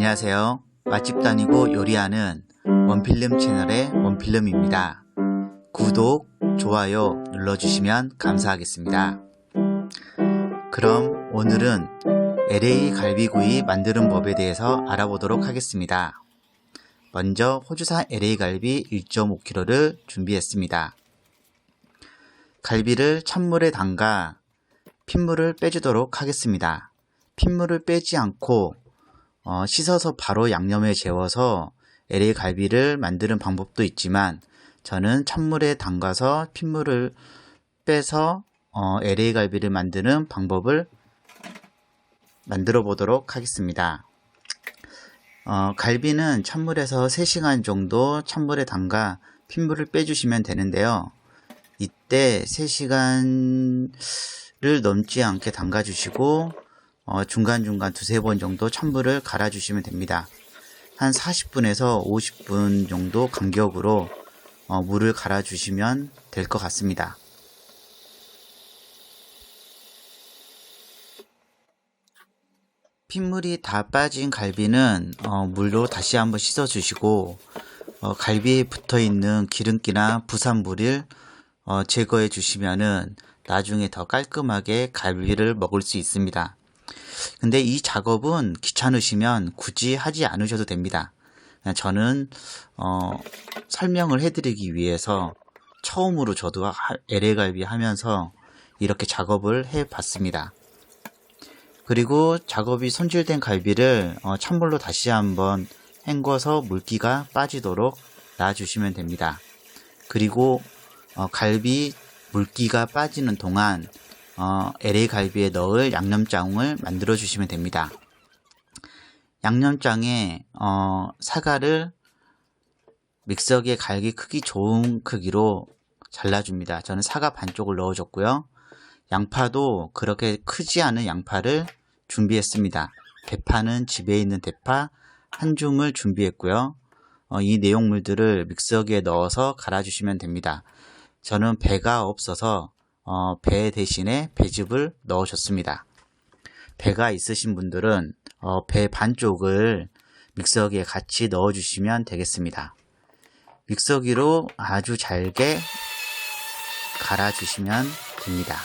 안녕하세요. 맛집 다니고 요리하는 원필름 채널의 원필름입니다. 구독, 좋아요 눌러주시면 감사하겠습니다. 그럼 오늘은 LA 갈비구이 만드는 법에 대해서 알아보도록 하겠습니다. 먼저 호주산 LA 갈비 1.5kg를 준비했습니다. 갈비를 찬물에 담가 핏물을 빼주도록 하겠습니다. 핏물을 빼지 않고 어, 씻어서 바로 양념에 재워서 LA 갈비를 만드는 방법도 있지만 저는 찬물에 담가서 핏물을 빼서 어, LA 갈비를 만드는 방법을 만들어 보도록 하겠습니다. 어, 갈비는 찬물에서 3시간 정도 찬물에 담가 핏물을 빼주시면 되는데요. 이때 3시간을 넘지 않게 담가 주시고 어, 중간중간 두세 번 정도 찬물을 갈아주시면 됩니다. 한 40분에서 50분 정도 간격으로 어, 물을 갈아주시면 될 것 같습니다. 핏물이 다 빠진 갈비는 어, 물로 다시 한번 씻어 주시고 어, 갈비에 붙어 있는 기름기나 부산물을 어, 제거해 주시면은 나중에 더 깔끔하게 갈비를 먹을 수 있습니다. 근데 이 작업은 귀찮으시면 굳이 하지 않으셔도 됩니다. 저는 어, 설명을 해드리기 위해서 처음으로 저도 LA 갈비 하면서 이렇게 작업을 해봤습니다. 그리고 작업이 손질된 갈비를 어, 찬물로 다시 한번 헹궈서 물기가 빠지도록 놔주시면 됩니다. 그리고 어, 갈비 물기가 빠지는 동안 어, LA 갈비에 넣을 양념장을 만들어 주시면 됩니다. 양념장에 어, 사과를 믹서기에 갈기 크기 좋은 크기로 잘라줍니다. 저는 사과 반쪽을 넣어줬고요. 양파도 그렇게 크지 않은 양파를 준비했습니다. 대파는 집에 있는 대파 한 줌을 준비했고요. 어, 이 내용물들을 믹서기에 넣어서 갈아주시면 됩니다. 저는 배가 없어서 어, 배 대신에 배즙을 넣으셨습니다. 배가 있으신 분들은 어, 배 반쪽을 믹서기에 같이 넣어주시면 되겠습니다. 믹서기로 아주 잘게 갈아주시면 됩니다.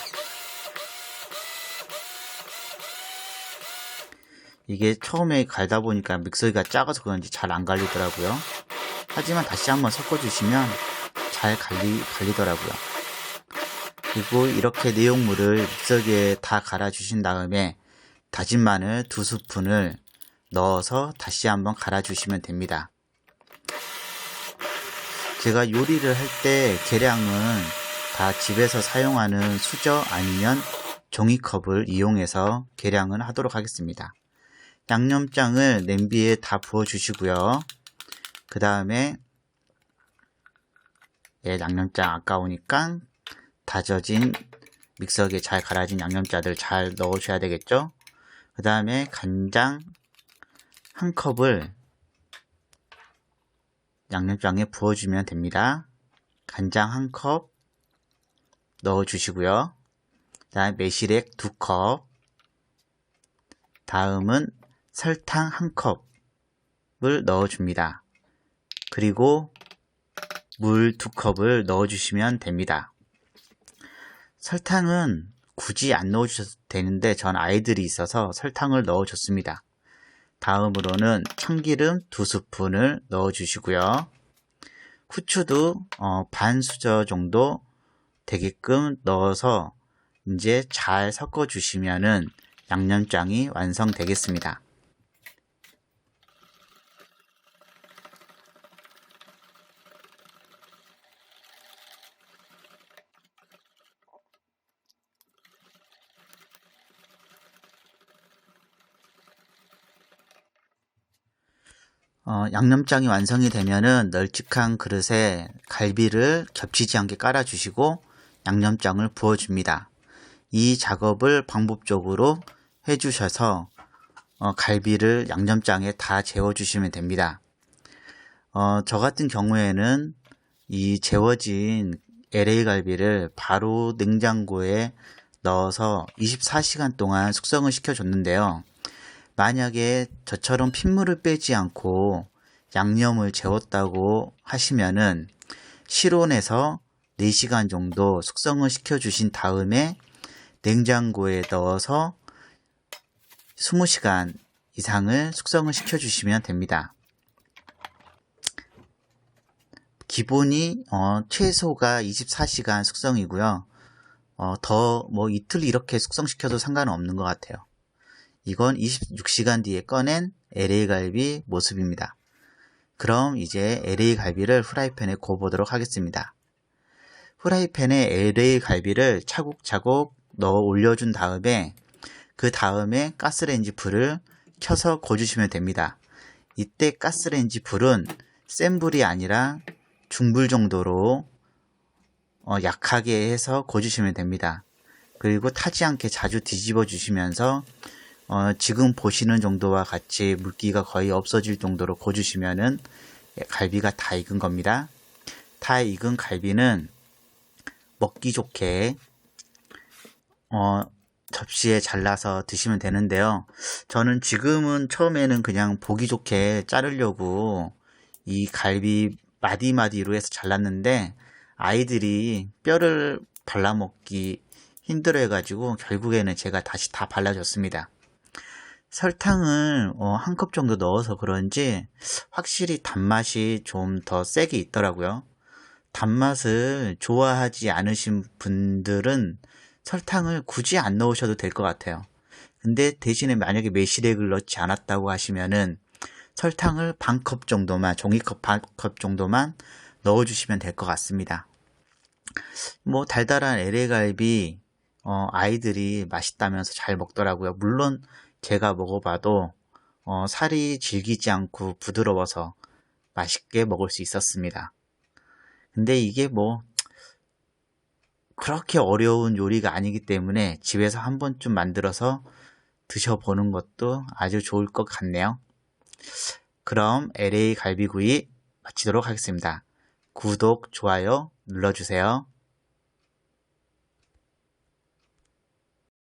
이게 처음에 갈다 보니까 믹서기가 작아서 그런지 잘 안 갈리더라고요. 하지만 다시 한번 섞어주시면 잘 갈리, 갈리더라고요. 그리고 이렇게 내용물을 믹서기에 다 갈아주신 다음에 다진 마늘 두 스푼을 넣어서 다시 한번 갈아주시면 됩니다. 제가 요리를 할 때 계량은 다 집에서 사용하는 수저 아니면 종이컵을 이용해서 계량을 하도록 하겠습니다. 양념장을 냄비에 다 부어 주시고요. 그 다음에 예, 양념장 아까우니까 다져진 믹서기에 잘 갈아진 양념장들 잘 넣으셔야 되겠죠. 그 다음에 간장 한 컵을 양념장에 부어주면 됩니다. 간장 한 컵 넣어주시고요. 그 다음에 매실액 두 컵, 다음은 설탕 한 컵을 넣어줍니다. 그리고 물 두 컵을 넣어주시면 됩니다. 설탕은 굳이 안 넣어주셔도 되는데 전 아이들이 있어서 설탕을 넣어줬습니다. 다음으로는 참기름 두 스푼을 넣어주시고요. 후추도 어, 반 수저 정도 되게끔 넣어서 이제 잘 섞어주시면은 양념장이 완성되겠습니다. 어, 양념장이 완성이 되면은 널찍한 그릇에 갈비를 겹치지 않게 깔아주시고 양념장을 부어줍니다. 이 작업을 반복적으로 해주셔서 어, 갈비를 양념장에 다 재워주시면 됩니다. 어, 저 같은 경우에는 이 재워진 LA 갈비를 바로 냉장고에 넣어서 24시간 동안 숙성을 시켜줬는데요. 만약에 저처럼 핏물을 빼지 않고 양념을 재웠다고 하시면은 실온에서 4시간 정도 숙성을 시켜 주신 다음에 냉장고에 넣어서 20시간 이상을 숙성을 시켜 주시면 됩니다. 기본이 어, 최소가 24시간 숙성이고요. 어, 더 뭐 이틀 이렇게 숙성시켜도 상관은 없는 것 같아요. 이건 26시간 뒤에 꺼낸 LA 갈비 모습입니다. 그럼 이제 LA 갈비를 후라이팬에 구워보도록 하겠습니다. 후라이팬에 LA 갈비를 차곡차곡 넣어 올려준 다음에 그 다음에 가스레인지 불을 켜서 구워주시면 됩니다. 이때 가스레인지 불은 센 불이 아니라 중불 정도로 어, 약하게 해서 구워주시면 됩니다. 그리고 타지 않게 자주 뒤집어 주시면서 어, 지금 보시는 정도와 같이 물기가 거의 없어질 정도로 구워주시면은 갈비가 다 익은 겁니다. 다 익은 갈비는 먹기 좋게 어, 접시에 잘라서 드시면 되는데요. 저는 지금은 처음에는 그냥 보기 좋게 자르려고 이 갈비 마디마디로 해서 잘랐는데 아이들이 뼈를 발라먹기 힘들어 해가지고 결국에는 제가 다시 다 발라줬습니다. 설탕을 어, 한 컵 정도 넣어서 그런지 확실히 단맛이 좀 더 세게 있더라고요. 단맛을 좋아하지 않으신 분들은 설탕을 굳이 안 넣으셔도 될 것 같아요. 근데 대신에 만약에 매실액을 넣지 않았다고 하시면은 설탕을 반 컵 정도만, 종이컵 반 컵 정도만 넣어주시면 될 것 같습니다. 뭐 달달한 LA 갈비 어, 아이들이 맛있다면서 잘 먹더라고요. 물론 제가 먹어봐도 어, 살이 질기지 않고 부드러워서 맛있게 먹을 수 있었습니다. 근데 이게 뭐 그렇게 어려운 요리가 아니기 때문에 집에서 한 번쯤 만들어서 드셔보는 것도 아주 좋을 것 같네요. 그럼 LA 갈비구이 마치도록 하겠습니다. 구독, 좋아요 눌러주세요.